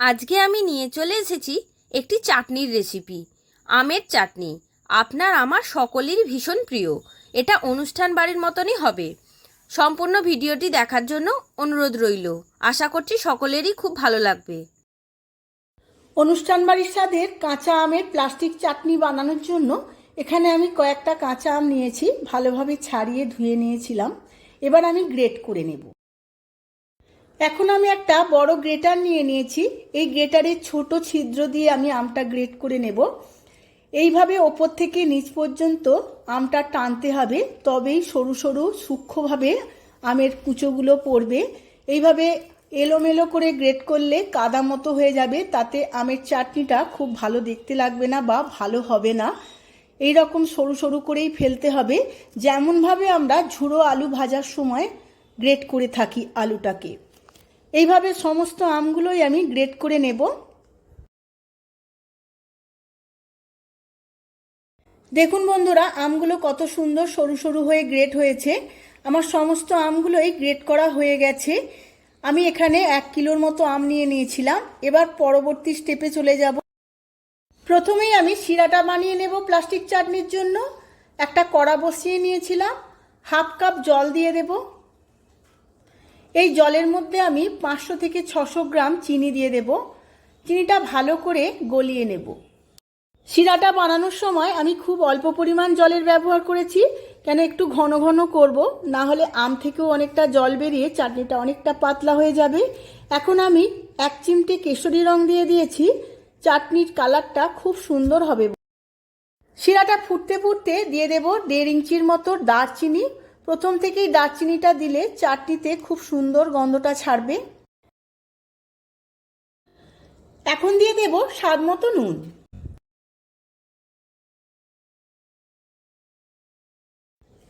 আজকে আমি নিয়ে চলে এসেছি একটি চাটনির রেসিপি আমের চাটনি। আপনার আমার সকলেরই ভীষণ প্রিয়। এটা অনুষ্ঠান বাড়ির মতনই হবে। সম্পূর্ণ ভিডিওটি দেখার জন্য অনুরোধ রইল। আশা করছি সকলেরই খুব ভালো লাগবে। অনুষ্ঠান বাড়ির স্বাদের কাঁচা আমের প্লাস্টিক চাটনি বানানোর জন্য এখানে আমি কয়েকটা কাঁচা আম নিয়েছি, ভালোভাবে ছাড়িয়ে ধুয়ে নিয়েছিলাম। এবার আমি গ্রেট করে নেব। এখন আমি একটা বড় গ্রেটার নিয়ে নিয়েছি। এই গ্রেটারের ছোট ছিদ্র দিয়ে আমি আমটা গ্রেট করে নেব। এইভাবে ওপর থেকে নিচ পর্যন্ত আমটা টানতে হবে, তবেই সরু সরু সূক্ষ্মভাবে আমের কুচোগুলো পড়বে। এইভাবে এলোমেলো করে গ্রেট করলে কাদা মতো হয়ে যাবে, তাতে আমের চাটনিটা খুব ভালো দেখতে লাগবে না বা ভালো হবে না। এই রকম সরু সরু করেই ফেলতে হবে। যেমনভাবে আমরা ঝুড়ো আলু ভাজার সময় গ্রেট করে থাকি আলুটাকে। এইভাবে সমস্ত আমগুলোই আমি গ্রেট করে নেব। দেখুন বন্ধুরা, আমগুলো কত সুন্দর সরু সরু হয়ে গ্রেট হয়েছে। আমার সমস্ত আমগুলোই গ্রেট করা হয়ে গেছে। আমি এখানে এক কিলোর মতো আম নিয়ে নিয়েছিলাম। এবার পরবর্তী স্টেপে চলে যাব। প্রথমেই আমি শিরাটা বানিয়ে নেব প্লাস্টিক চাটনির জন্য। একটা কড়া বসিয়ে নিয়েছিলাম। হাফ কাপ জল দিয়ে দেব। এই জলের মধ্যে আমি পাঁচশো থেকে ছশো গ্রাম চিনি দিয়ে দেব। চিনিটা ভালো করে গলিয়ে নেব। শিরাটা বানানোর সময় আমি খুব অল্প পরিমাণ জলের ব্যবহার করেছি। কেন একটু ঘন ঘন করব, না হলে আম থেকেও অনেকটা জল বেরিয়ে চাটনিটা অনেকটা পাতলা হয়ে যাবে। এখন আমি এক চিমটে কেশরি রং দিয়ে দিয়েছি। চাটনির কালারটা খুব সুন্দর হবে। শিরাটা ফুটতে ফুটতে দিয়ে দেব দেড় ইঞ্চির মতো দারচিনি। প্রথম থেকেই দারচিনিটা দিলে চাটনিতে খুব সুন্দর গন্ধটা ছাড়বে। এখন দিয়ে দেব স্বাদ মতো নুন।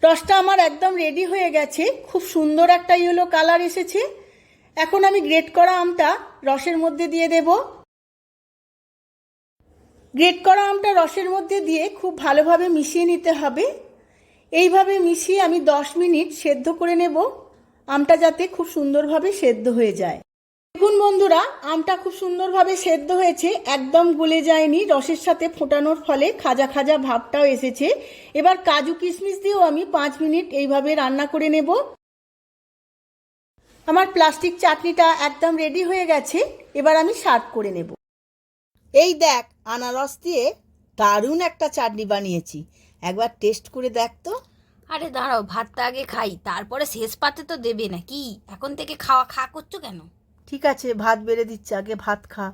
রসটা আমার একদম রেডি হয়ে গেছে। খুব সুন্দর একটা ইয়েলো কালার এসেছে। এখন আমি গ্রেট করা আমটা রসের মধ্যে দিয়ে দেব। গ্রেট করা আমটা রসের মধ্যে দিয়ে খুব ভালোভাবে মিশিয়ে নিতে হবে। এইভাবে মিশিয়ে আমি দশ মিনিট সেদ্ধ করে নেব। আমটা যাতে খুব সুন্দরভাবে সেদ্ধ হয়ে যায়। দেখুন বন্ধুরা, আমটা খুব সুন্দরভাবে সেদ্ধ হয়েছে, একদম গলে যায়নি। রসের সাথে ফোটানোর ফলে খাজা খাজা ভাবটাও এসেছে। এবার কাজু কিশমিশ দিয়েও আমি পাঁচ মিনিট এইভাবে রান্না করে নেব। আমার প্লাস্টিক চাটনিটা একদম রেডি হয়ে গেছে, এবার আমি সার্ভ করে নেব। এই দেখ, আনারস দিয়ে দারুণ একটা চাটনি বানিয়েছি। একবার টেস্ট করে দেখ তো। আরে দাঁড়াও ভাতটা আগে খাই তারপরে শেষ পাতে তো দেবে না কি? এখন থেকে খাওয়া খা করছ কেন? ঠিক আছে ভাত বেড়ে দিচ্ছে আগে ভাত খা।